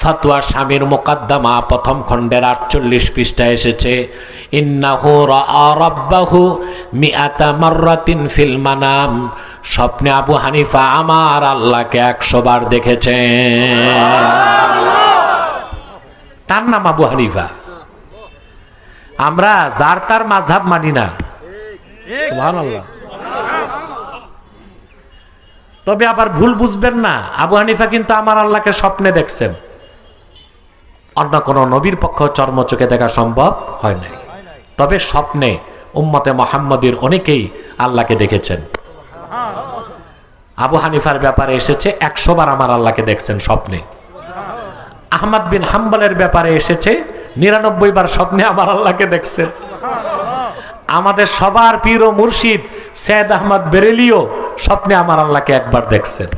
ফাতুয়া স্বামীর মোকাদ্দমা প্রথম খণ্ডের আটচল্লিশ পৃষ্ঠা এসেছে। ইন্নাহু স্বপ্নে আবু হানিফা আমার আল্লাহকে একশো বার দেখেছেন। তার নাম আবু হানিফা। আমরা যার তার মাঝহাব মানি না। তবে আবার ভুল বুঝবেন না। আবু হানিফা কিন্তু আমার আল্লাহকে স্বপ্নে দেখছেন। অন্য কোনো নবীর পক্ষ চর্মচোখে দেখা সম্ভব হয় নাই। তবে স্বপ্নে উম্মতে মোহাম্মদের অনেকেই আল্লাহকে দেখেছেন। আবু হানিফার ব্যাপারে এসেছে একশো বার আমার আল্লাহকে দেখছেন স্বপ্নে। আহমদ বিন হাম্বলের ব্যাপারে এসেছে নিরানব্বই বার স্বপ্নে আমার আল্লাহকে দেখছেন। আমাদের সবার পীর ও মুর্শিদ সৈয়দ আহমদ বেরেলিও স্বপ্নে আমার আল্লাহকে একবার দেখছেন।